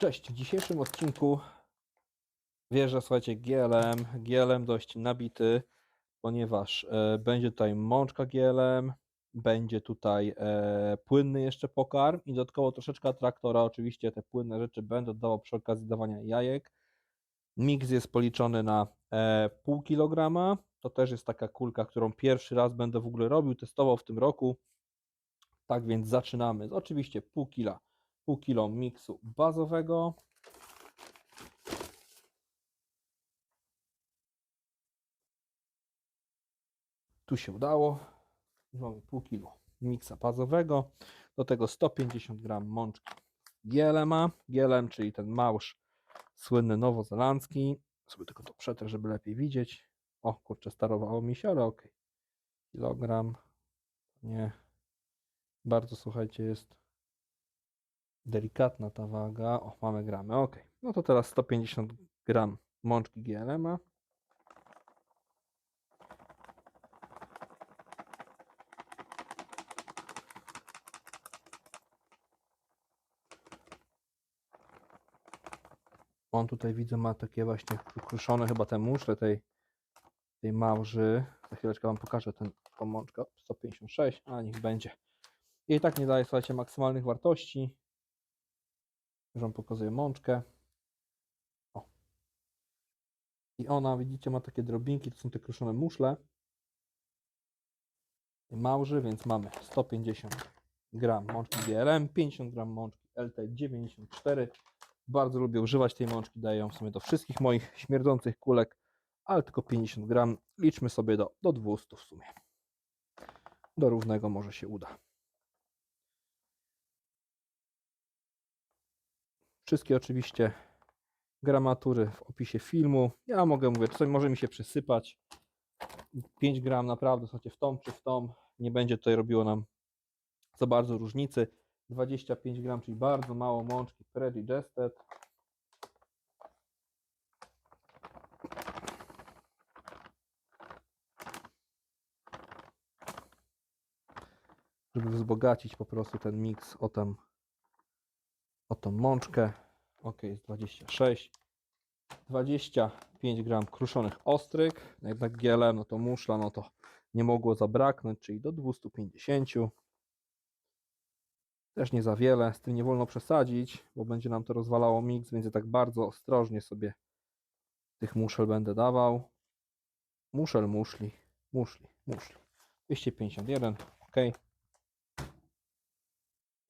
Cześć, w dzisiejszym odcinku wjeżdża, słuchajcie, GLM, GLM dość nabity, ponieważ e, będzie tutaj mączka GLM, będzie tutaj e, płynny jeszcze pokarm i dodatkowo troszeczkę traktora, oczywiście te płynne rzeczy będę oddawał przy okazji dawania jajek. Miks jest policzony na e, pół kilograma, to też jest taka kulka, którą pierwszy raz będę w ogóle robił, testował w tym roku, tak więc zaczynamy. Oczywiście pół kila pół kilo miksu bazowego. Tu się udało. Mamy pół kilo miksa bazowego. Do tego 150 gram mączki Gielema. Gielem, czyli ten małż słynny nowozelandzki. Sobie tylko to przetrę, żeby lepiej widzieć. O, kurczę, starowało mi się, ale ok. Kilogram. Nie. Bardzo, słuchajcie, jest delikatna ta waga. O, mamy gramy, ok. No to teraz 150 gram mączki GLM. On tutaj widzę ma takie właśnie ukruszone chyba te muszle tej, tej małży. Za chwileczkę wam pokażę ten, tą mączkę. 156, a niech będzie. I tak nie daje, słuchajcie, maksymalnych wartości. Już wam pokazuję mączkę. O. I ona, widzicie, ma takie drobinki, to są te kruszone muszle. Małży, więc mamy 150 gram mączki GLM, 50 gram mączki LT94. Bardzo lubię używać tej mączki, daję ją w sumie do wszystkich moich śmierdzących kulek, ale tylko 50 gram. Liczmy sobie do, do 200 w sumie. Do równego może się uda. Wszystkie oczywiście gramatury w opisie filmu. Ja mogę mówię, coś może mi się przysypać. 5 gram naprawdę, słuchajcie, w tom czy w tom. Nie będzie tutaj robiło nam za bardzo różnicy. 25 gram, czyli bardzo mało mączki predigested. Żeby wzbogacić po prostu ten miks o tam o tą mączkę. Ok, jest 26. 25 gram kruszonych ostryg. No Jednak GLM, no to muszla, no to nie mogło zabraknąć, czyli do 250. Też nie za wiele, z tym nie wolno przesadzić, bo będzie nam to rozwalało miks, więc ja tak bardzo ostrożnie sobie tych muszel będę dawał. Muszel, muszli, muszli, muszli. 251, ok.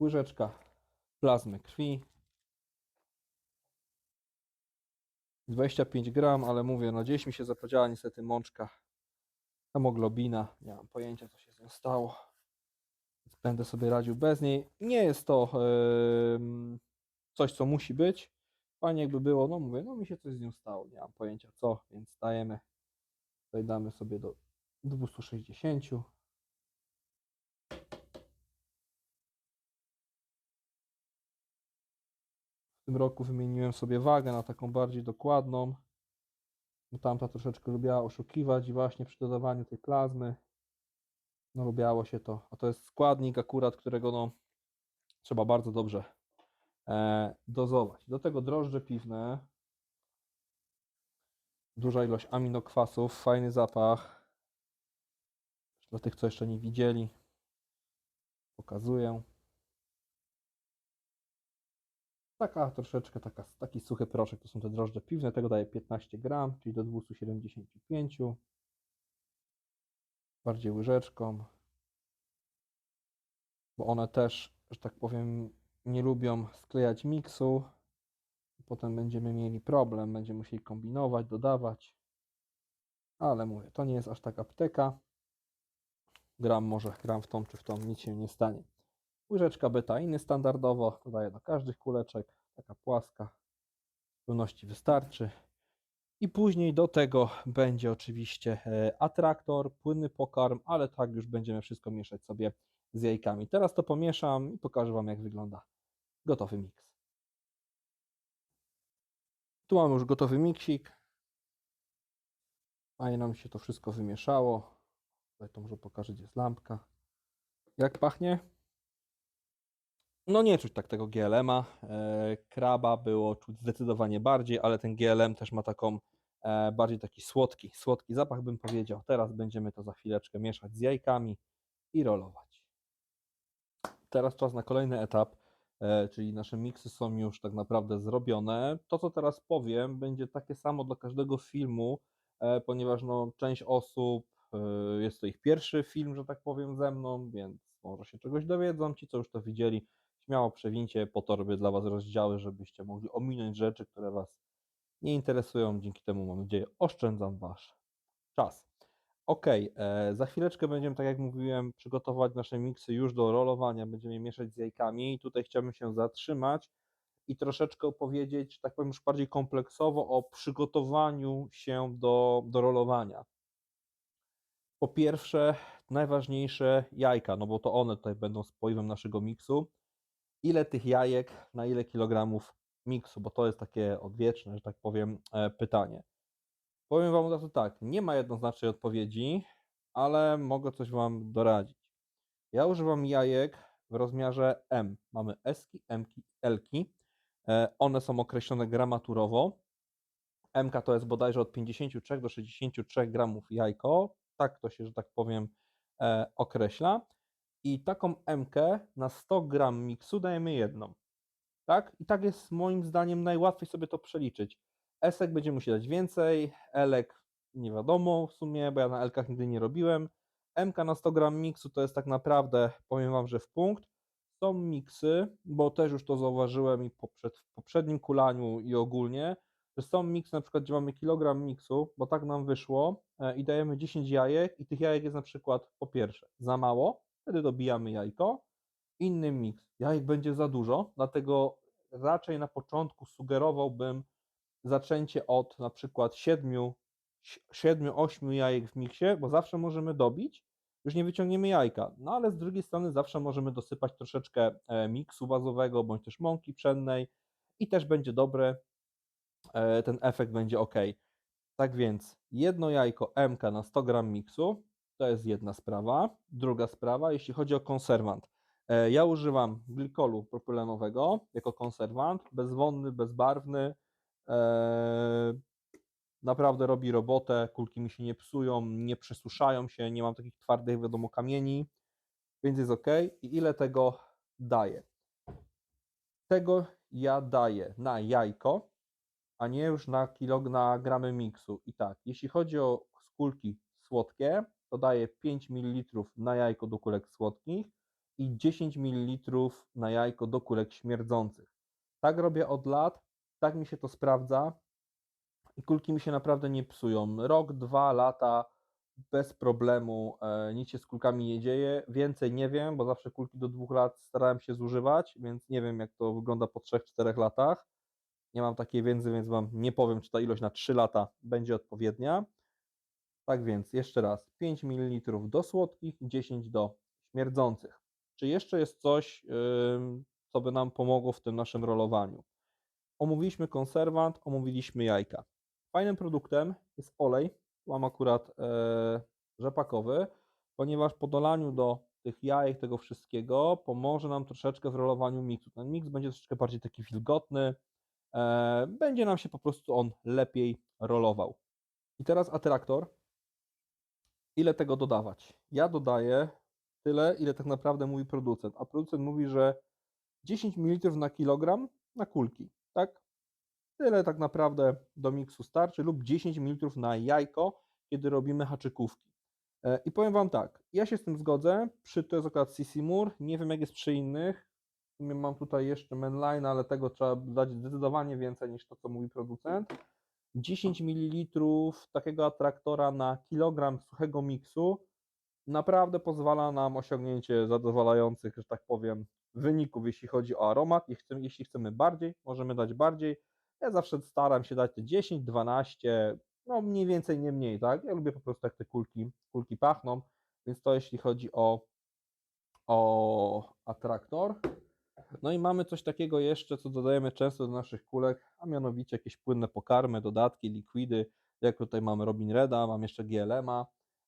Łyżeczka plazmy krwi. 25 gram, ale mówię, no gdzieś mi się zapodziała niestety mączka hemoglobina. Nie mam pojęcia, co się z nią stało. Będę sobie radził bez niej. Nie jest to em, coś, co musi być. Fajnie jakby było, no mówię, no mi się coś z nią stało. Nie mam pojęcia co, więc dajemy. Tutaj damy sobie do 260. tym roku wymieniłem sobie wagę na taką bardziej dokładną, bo tamta troszeczkę lubiła oszukiwać i właśnie przy dodawaniu tej plazmy no lubiało się to. A to jest składnik akurat, którego no trzeba bardzo dobrze e, dozować. Do tego drożdże piwne, duża ilość aminokwasów, fajny zapach. Dla tych, co jeszcze nie widzieli, pokazuję. Taka troszeczkę, taka, taki suchy proszek, to są te drożdże piwne, tego daje 15 gram, czyli do 275. Bardziej łyżeczką, bo one też, że tak powiem, nie lubią sklejać miksu. Potem będziemy mieli problem, będziemy musieli kombinować, dodawać. Ale mówię, to nie jest aż tak apteka. Gram może, gram w tą czy w tą, nic się nie stanie. Łyżeczka beta inny standardowo, dodaję do każdych kuleczek, taka płaska, pełności wystarczy. I później do tego będzie oczywiście e, atraktor, płynny pokarm, ale tak już będziemy wszystko mieszać sobie z jajkami. Teraz to pomieszam i pokażę Wam jak wygląda gotowy miks. Tu mamy już gotowy miksik. Fajnie nam się to wszystko wymieszało. Tutaj to może pokażę, gdzie jest lampka. Jak pachnie? No nie czuć tak tego GLM-a. E, kraba było czuć zdecydowanie bardziej, ale ten GLM też ma taką e, bardziej taki słodki, słodki zapach bym powiedział. Teraz będziemy to za chwileczkę mieszać z jajkami i rolować. Teraz czas na kolejny etap, e, czyli nasze miksy są już tak naprawdę zrobione. To, co teraz powiem, będzie takie samo dla każdego filmu, ponieważ no, część osób jest to ich pierwszy film, że tak powiem, ze mną, więc może się czegoś dowiedzą. Ci, co już to widzieli, śmiało przewincie, po to robię dla Was rozdziały, żebyście mogli ominąć rzeczy, które Was nie interesują. Dzięki temu, mam nadzieję, oszczędzam Wasz czas. Ok, e, za chwileczkę będziemy, tak jak mówiłem, przygotować nasze miksy już do rolowania. Będziemy mieszać z jajkami. I tutaj chciałbym się zatrzymać i troszeczkę opowiedzieć, tak powiem, już bardziej kompleksowo o przygotowaniu się do, do rolowania. Po pierwsze, najważniejsze jajka, no bo to one tutaj będą spoiwem naszego miksu. Ile tych jajek na ile kilogramów miksu, bo to jest takie odwieczne, że tak powiem, e, pytanie. Powiem Wam od tak, nie ma jednoznacznej odpowiedzi, ale mogę coś Wam doradzić. Ja używam jajek w rozmiarze M. Mamy M-ki, L-ki. E, One są określone gramaturowo. MK to jest bodajże od 53 do 63 gramów jajko. Tak to się, że tak powiem, e, określa. I taką MK na 100 gram miksu dajemy jedną. Tak? I tak jest moim zdaniem najłatwiej sobie to przeliczyć. Esek będzie musiał dać więcej, Elek nie wiadomo w sumie, bo ja na Elkach nigdy nie robiłem. MK na 100 gram miksu to jest tak naprawdę, powiem Wam, że w punkt. Są miksy, bo też już to zauważyłem i poprzed, w poprzednim kulaniu i ogólnie, że są miksy na przykład, gdzie mamy kilogram miksu, bo tak nam wyszło e, i dajemy 10 jajek i tych jajek jest na przykład po pierwsze za mało, wtedy dobijamy jajko, inny miks, jajek będzie za dużo, dlatego raczej na początku sugerowałbym zaczęcie od na przykład 7, 7-8 jajek w miksie, bo zawsze możemy dobić, już nie wyciągniemy jajka, no ale z drugiej strony zawsze możemy dosypać troszeczkę e, miksu wazowego bądź też mąki pszennej i też będzie dobre, e, ten efekt będzie ok. Tak więc jedno jajko MK na 100 gram miksu, to jest jedna sprawa. Druga sprawa, jeśli chodzi o konserwant. E, Ja używam glikolu propylenowego jako konserwant, bezwonny, bezbarwny. e, Naprawdę robi robotę, kulki mi się nie psują, nie przesuszają się, nie mam takich twardych, wiadomo, kamieni, więc jest ok. I ile tego daję? Tego ja daję na jajko, a nie już na kilo, na gramy miksu. I tak, jeśli chodzi o kulki słodkie, to daję 5 ml na jajko do kulek słodkich i 10 ml na jajko do kulek śmierdzących. Tak robię od lat, tak mi się to sprawdza i kulki mi się naprawdę nie psują. Rok, dwa lata bez problemu, e, nic się z kulkami nie dzieje. Więcej nie wiem, bo zawsze kulki do dwóch lat starałem się zużywać, więc nie wiem jak to wygląda po 3-4 latach. Nie mam takiej wiedzy, więc Wam nie powiem, czy ta ilość na 3 lata będzie odpowiednia. Tak więc, jeszcze raz, 5 ml do słodkich, 10 do śmierdzących. Czy jeszcze jest coś, co by nam pomogło w tym naszym rolowaniu? Omówiliśmy konserwant, omówiliśmy jajka. Fajnym produktem jest olej, mam akurat e, rzepakowy, ponieważ po dolaniu do tych jajek, tego wszystkiego, pomoże nam troszeczkę w rolowaniu miksu. Ten miks będzie troszeczkę bardziej taki wilgotny, e, będzie nam się po prostu on lepiej rolował. I teraz atraktor. Ile tego dodawać? Ja dodaję tyle, ile tak naprawdę mówi producent, a producent mówi, że 10 ml na kilogram na kulki, tak? Tyle tak naprawdę do miksu starczy lub 10 ml na jajko, kiedy robimy haczykówki. E, I powiem Wam tak, ja się z tym zgodzę, przy to jest akurat Sissimur, nie wiem jak jest przy innych, mam tutaj jeszcze mainline, ale tego trzeba dać zdecydowanie więcej niż to, co mówi producent. 10 ml takiego atraktora na kilogram suchego miksu naprawdę pozwala nam osiągnięcie zadowalających, że tak powiem, wyników, jeśli chodzi o aromat. Jeśli chcemy, bardziej, możemy dać bardziej. Ja zawsze staram się dać te 10, 12, no mniej więcej, nie mniej, tak? Ja lubię po prostu jak te kulki, kulki pachną, więc to jeśli chodzi o, o atraktor. No i mamy coś takiego jeszcze, co dodajemy często do naszych kulek, a mianowicie jakieś płynne pokarmy, dodatki, likwidy, jak tutaj mamy Robin Reda, mam jeszcze GLM-a.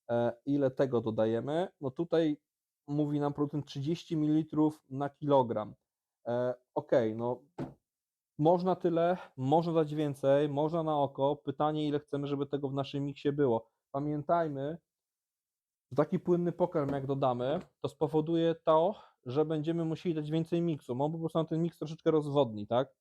E, ile tego dodajemy? No tutaj mówi nam producent 30 ml na kilogram. E, Okej, no można tyle, można dać więcej, można na oko. Pytanie, ile chcemy, żeby tego w naszym miksie było. Pamiętajmy, że taki płynny pokarm, jak dodamy, to spowoduje to, że będziemy musieli dać więcej miksu. On po prostu ten miks troszeczkę rozwodni, tak?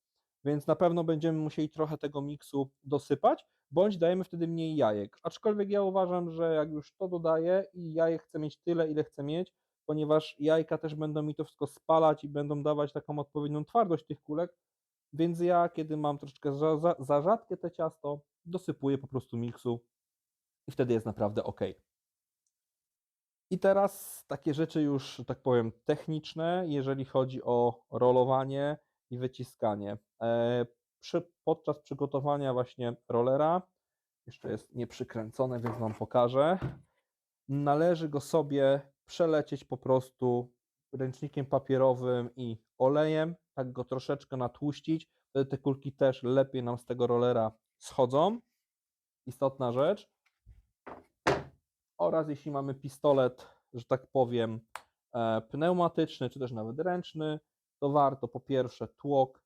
Więc na pewno będziemy musieli trochę tego miksu dosypać, bądź dajemy wtedy mniej jajek. Aczkolwiek ja uważam, że jak już to dodaję i jajek chcę mieć tyle, ile chcę mieć, ponieważ jajka też będą mi to wszystko spalać i będą dawać taką odpowiednią twardość tych kulek, więc ja, kiedy mam troszeczkę za, za, za rzadkie te ciasto, dosypuję po prostu miksu i wtedy jest naprawdę ok. I teraz takie rzeczy już, tak powiem, techniczne, jeżeli chodzi o rolowanie i wyciskanie. E, przy, podczas przygotowania właśnie rollera, jeszcze jest nieprzykręcone, więc Wam pokażę, należy go sobie przelecieć po prostu ręcznikiem papierowym i olejem, tak go troszeczkę natłuścić, wtedy te kulki też lepiej nam z tego rollera schodzą. Istotna rzecz. Oraz jeśli mamy pistolet, że tak powiem, e, pneumatyczny, czy też nawet ręczny, to warto po pierwsze tłok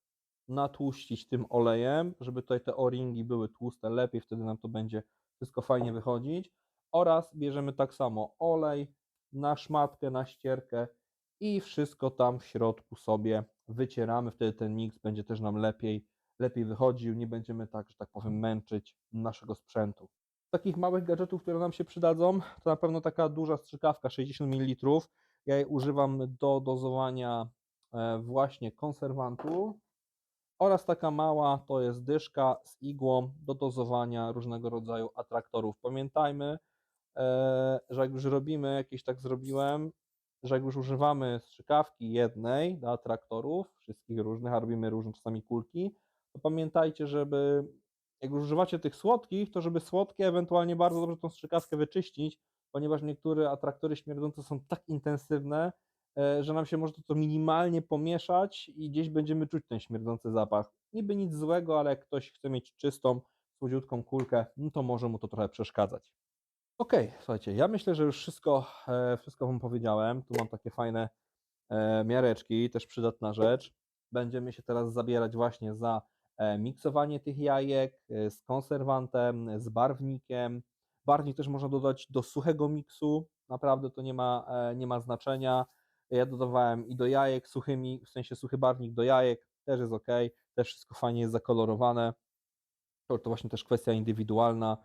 natłuścić tym olejem, żeby tutaj te o-ringi były tłuste lepiej, wtedy nam to będzie wszystko fajnie wychodzić. Oraz bierzemy tak samo olej na szmatkę, na ścierkę i wszystko tam w środku sobie wycieramy, wtedy ten miks będzie też nam lepiej, lepiej wychodził, nie będziemy tak, że tak powiem, męczyć naszego sprzętu. Takich małych gadżetów, które nam się przydadzą, to na pewno taka duża strzykawka 60 ml. Ja jej używam do dozowania e, właśnie konserwantu oraz taka mała to jest dyszka z igłą do dozowania różnego rodzaju atraktorów. Pamiętajmy, e, że jak już robimy, jakieś tak zrobiłem, że jak już używamy strzykawki jednej do atraktorów, wszystkich różnych, a robimy różne czasami kulki, to pamiętajcie, żeby jak już używacie tych słodkich, to żeby słodkie ewentualnie bardzo dobrze tą strzykawkę wyczyścić, ponieważ niektóre atraktory śmierdzące są tak intensywne, e, że nam się może to minimalnie pomieszać i gdzieś będziemy czuć ten śmierdzący zapach. Niby nic złego, ale jak ktoś chce mieć czystą, słodziutką kulkę, no to może mu to trochę przeszkadzać. Okej, słuchajcie, ja myślę, że już wszystko, e, wszystko Wam powiedziałem. Tu mam takie fajne e, miareczki, też przydatna rzecz. Będziemy się teraz zabierać właśnie za miksowanie tych jajek e, z konserwantem, z barwnikiem. Barwnik też można dodać do suchego miksu, naprawdę to nie ma, e, nie ma znaczenia. Ja dodawałem i do jajek suchymi, w sensie suchy barwnik do jajek, też jest ok, też wszystko fajnie jest zakolorowane. To, właśnie też kwestia indywidualna,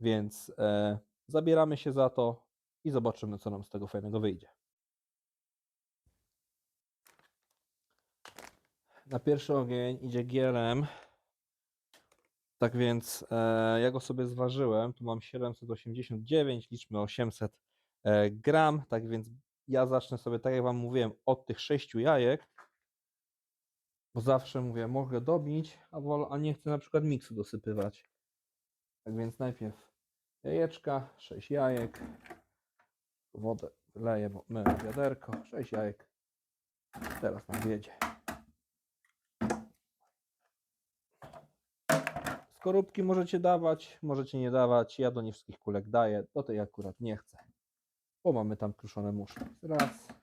więc e, zabieramy się za to i zobaczymy, co nam z tego fajnego wyjdzie. Na pierwszy ogień idzie GLM. Tak więc e, ja go sobie zważyłem. Tu mam 789, liczmy 800 e, gram. Tak więc ja zacznę sobie, tak jak Wam mówiłem, od tych sześciu jajek. Bo zawsze mówię, mogę dobić, a, wol, a nie chcę na przykład miksu dosypywać. Tak więc najpierw jajeczka, 6 jajek, wodę leję, bo myję wiaderko, 6 jajek, teraz nam wiedzie. Skorupki możecie dawać, możecie nie dawać, ja do nie wszystkich kulek daję, do tej akurat nie chcę, bo mamy tam kruszone muszle. Raz.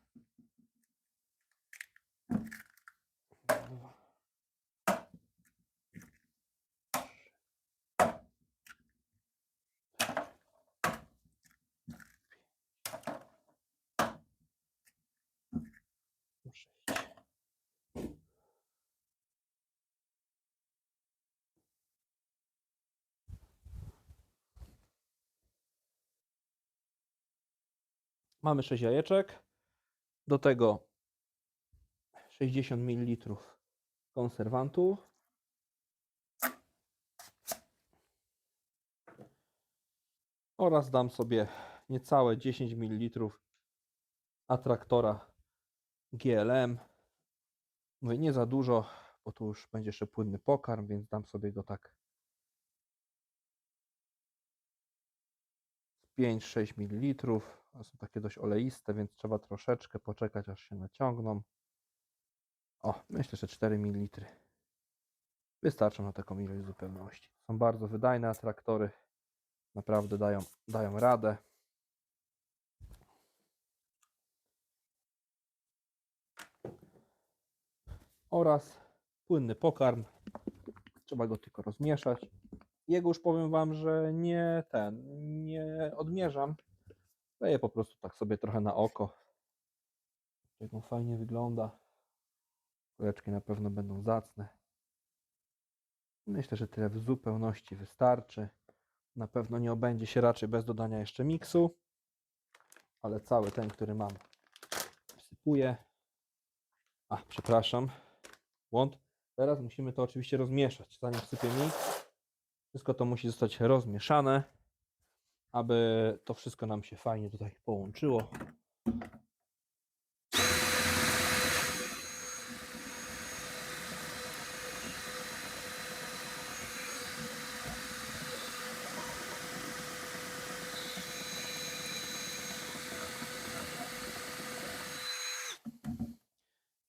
Mamy 6 jajeczek. Do tego 60 ml konserwantu. Oraz dam sobie niecałe 10 ml atraktora GLM. Mówię, nie za dużo, bo tu już będzie jeszcze płynny pokarm, więc dam sobie go tak 5-6 ml. One są takie dość oleiste, więc trzeba troszeczkę poczekać, aż się naciągną. O, myślę, że 4 ml. Wystarczą na taką ilość zupełności. Są bardzo wydajne atraktory. Naprawdę dają, dają radę. oraz płynny pokarm. Trzeba go tylko rozmieszać. Jego już powiem Wam, że nie ten, nie odmierzam. Daję po prostu tak sobie trochę na oko. Jak on fajnie wygląda. Kuleczki na pewno będą zacne. Myślę, że tyle w zupełności wystarczy. Na pewno nie obędzie się raczej bez dodania jeszcze miksu, ale cały ten, który mam, wsypuję. A, przepraszam. Błąd. Teraz musimy to oczywiście rozmieszać. Zanim wsypię miks, wszystko to musi zostać rozmieszane, aby to wszystko nam się fajnie tutaj połączyło.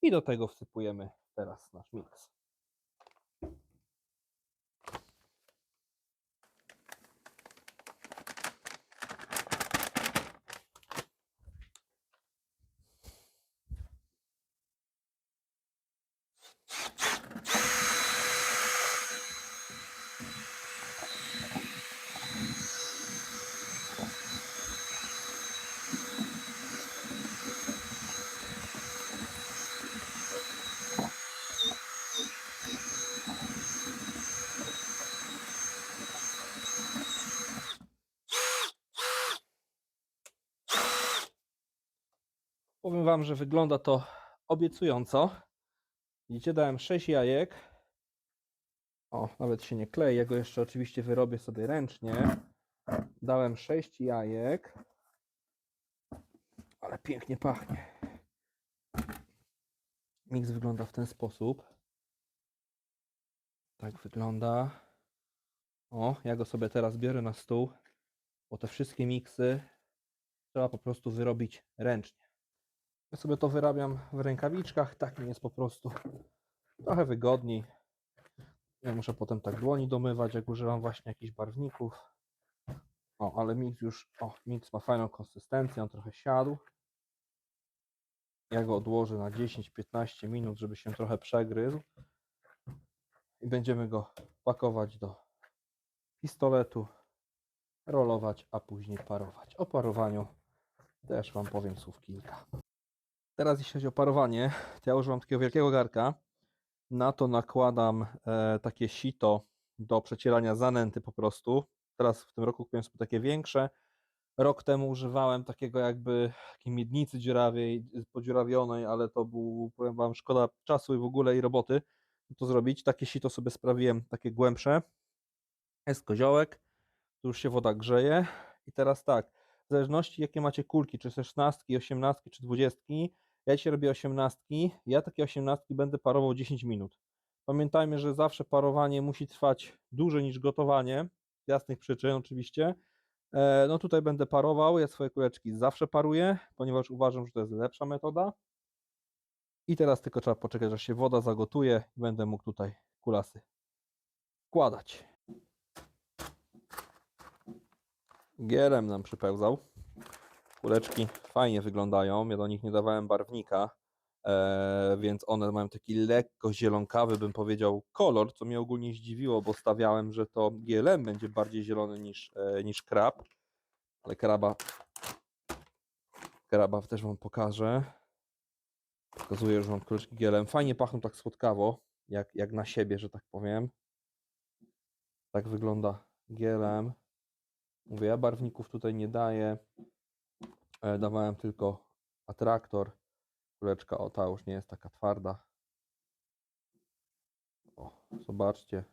I do tego wsypujemy teraz nasz miks. Powiem Wam, że wygląda to obiecująco. Widzicie, dałem 6 jajek. O, nawet się nie klei. Ja go jeszcze oczywiście wyrobię sobie ręcznie. Dałem 6 jajek. Ale pięknie pachnie. Miks wygląda w ten sposób. Tak wygląda. O, ja go sobie teraz biorę na stół, bo te wszystkie miksy trzeba po prostu wyrobić ręcznie. Ja sobie to wyrabiam w rękawiczkach, tak mi jest po prostu trochę wygodniej. Ja muszę potem tak dłoni domywać, jak używam właśnie jakichś barwników. O, ale miks już, o, miks ma fajną konsystencję, on trochę siadł. Ja go odłożę na 10-15 minut, żeby się trochę przegryzł. I będziemy go pakować do pistoletu, rolować, a później parować. O parowaniu też Wam powiem słów kilka. Teraz jeśli chodzi o parowanie, to ja używam takiego wielkiego garka. Na to nakładam e, takie sito do przecierania zanęty po prostu. Teraz w tym roku kupiłem sobie takie większe. Rok temu używałem takiego jakby takiej miednicy dziurawej, podziurawionej, ale to był, powiem Wam, szkoda czasu i w ogóle i roboty to zrobić. Takie sito sobie sprawiłem, takie głębsze. Jest koziołek, tu już się woda grzeje. I teraz tak, w zależności jakie macie kulki, czy 16, 18 czy 20, ja dzisiaj robię 18, ja takie 18 będę parował 10 minut. Pamiętajmy, że zawsze parowanie musi trwać dłużej niż gotowanie, z jasnych przyczyn oczywiście. E, No tutaj będę parował, ja swoje kuleczki zawsze paruję, ponieważ uważam, że to jest lepsza metoda. I teraz tylko trzeba poczekać, aż się woda zagotuje i będę mógł tutaj kulasy wkładać. Gierem nam przypełzał. Kuleczki fajnie wyglądają. Ja do nich nie dawałem barwnika, e, więc one mają taki lekko zielonkawy, bym powiedział, kolor, co mnie ogólnie zdziwiło, bo stawiałem, że to GLM będzie bardziej zielony niż, e, niż krab. Ale kraba, kraba też Wam pokażę. Pokazuję, że mam kuleczki GLM. Fajnie pachną tak słodkawo, jak, jak na siebie, że tak powiem. Tak wygląda GLM. Mówię, ja barwników tutaj nie daję. E, Dawałem tylko atraktor. Kuleczka, o ta już nie jest taka twarda. O, zobaczcie.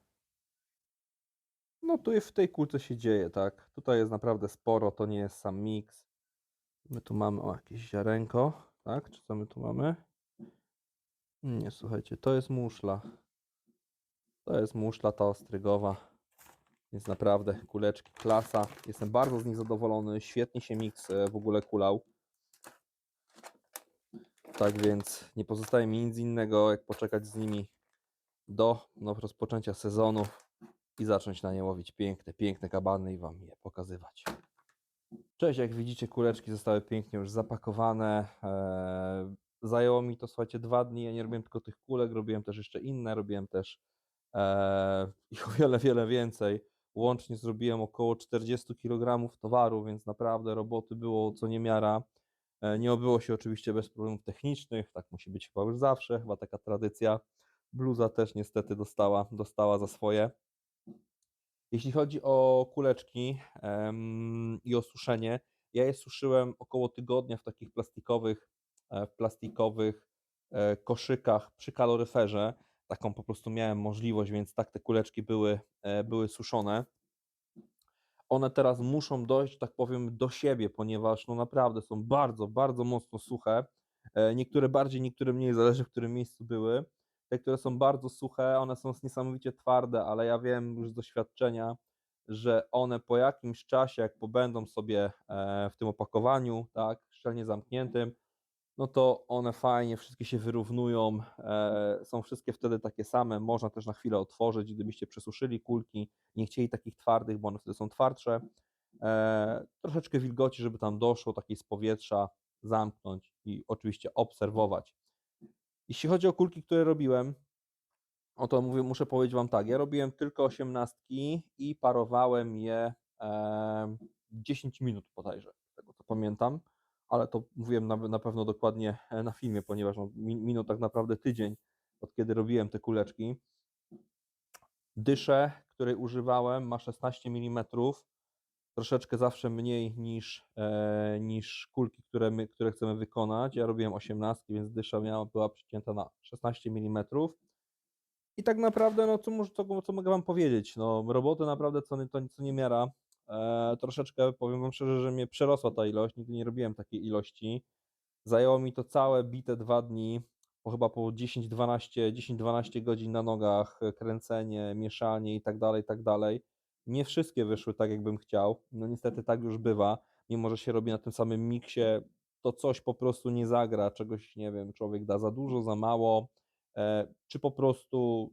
No tu w tej kulce się dzieje, tak? Tutaj jest naprawdę sporo, to nie jest sam miks. My tu mamy o jakieś ziarenko, tak? Czy co my tu mamy? Nie, słuchajcie, to jest muszla. To jest muszla ta ostrygowa. Więc naprawdę kuleczki klasa. Jestem bardzo z nich zadowolony. Świetnie się miks e, w ogóle kulał. Tak więc nie pozostaje mi nic innego, jak poczekać z nimi do no, rozpoczęcia sezonu i zacząć na nie łowić piękne, piękne kabany i Wam je pokazywać. Cześć, jak widzicie kuleczki zostały pięknie już zapakowane. Eee, Zajęło mi to, słuchajcie, dwa dni. Ja nie robiłem tylko tych kulek, robiłem też jeszcze inne, robiłem też e, ich o wiele, wiele więcej. Łącznie zrobiłem około 40 kg towaru, więc naprawdę roboty było co niemiara. E, Nie obyło się oczywiście bez problemów technicznych, tak musi być chyba już zawsze, chyba taka tradycja. Bluza też niestety dostała, dostała za swoje. Jeśli chodzi o kuleczki i o suszenie, ja je suszyłem około tygodnia w takich plastikowych, e, w plastikowych e, koszykach przy kaloryferze. Taką po prostu miałem możliwość, więc tak te kuleczki były, e, były suszone. One teraz muszą dojść, tak powiem, do siebie, ponieważ no naprawdę są bardzo, bardzo mocno suche. E, Niektóre bardziej, niektóre mniej, zależy w którym miejscu były. Te, które są bardzo suche, one są niesamowicie twarde, ale ja wiem już z doświadczenia, że one po jakimś czasie, jak pobędą sobie e, w tym opakowaniu, tak, szczelnie zamkniętym, no to one fajnie wszystkie się wyrównują, e, są wszystkie wtedy takie same, można też na chwilę otworzyć, gdybyście przesuszyli kulki, nie chcieli takich twardych, bo one wtedy są twardsze, e, troszeczkę wilgoci, żeby tam doszło, takiej z powietrza, zamknąć i oczywiście obserwować. Jeśli chodzi o kulki, które robiłem, o to mówię, muszę powiedzieć Wam tak, ja robiłem tylko osiemnastki i parowałem je e, 10 minut bodajże, z tego co pamiętam, ale to mówiłem na, na pewno dokładnie e, na filmie, ponieważ no, mi- minął tak naprawdę tydzień od kiedy robiłem te kuleczki. Dyszę, której używałem, ma 16 mm, troszeczkę zawsze mniej niż, e, niż kulki, które, my, które chcemy wykonać. Ja robiłem 18, więc dysza miała, była przycięta na 16 mm. I tak naprawdę, no co, co, co mogę Wam powiedzieć? No, roboty naprawdę co, co nie miara. E, troszeczkę powiem Wam szczerze, że mnie przerosła ta ilość. Nigdy nie robiłem takiej ilości. Zajęło mi to całe bite dwa dni, po chyba po 10-12 10-12 godzin na nogach, kręcenie, mieszanie i tak dalej, tak dalej. Nie wszystkie wyszły tak, jakbym chciał. No niestety tak już bywa. Mimo, że się robi na tym samym miksie, to coś po prostu nie zagra, czegoś, nie wiem, człowiek da za dużo, za mało, e, czy po prostu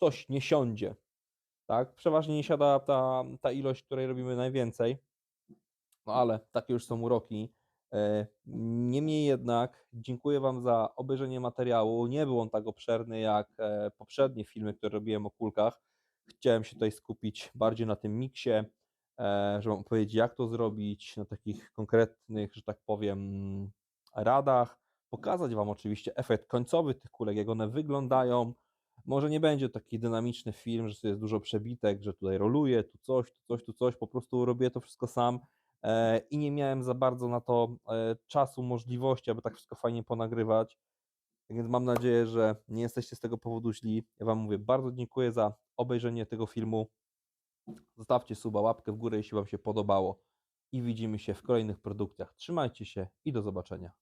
coś nie siądzie. Tak? Przeważnie nie siada ta, ta ilość, której robimy najwięcej. No ale takie już są uroki. E, Niemniej jednak dziękuję Wam za obejrzenie materiału. Nie był on tak obszerny jak e, poprzednie filmy, które robiłem o kulkach. Chciałem się tutaj skupić bardziej na tym miksie, e, żeby Wam powiedzieć, jak to zrobić, na takich konkretnych, że tak powiem, radach. Pokazać Wam oczywiście efekt końcowy tych kulek, jak one wyglądają. Może nie będzie taki dynamiczny film, że jest dużo przebitek, że tutaj roluję, tu coś, tu coś, tu coś. Po prostu robię to wszystko sam e, i nie miałem za bardzo na to e, czasu, możliwości, aby tak wszystko fajnie ponagrywać. Więc mam nadzieję, że nie jesteście z tego powodu źli. Ja Wam mówię bardzo dziękuję za obejrzenie tego filmu. Zostawcie suba, łapkę w górę, jeśli Wam się podobało. I widzimy się w kolejnych produkcjach. Trzymajcie się i do zobaczenia.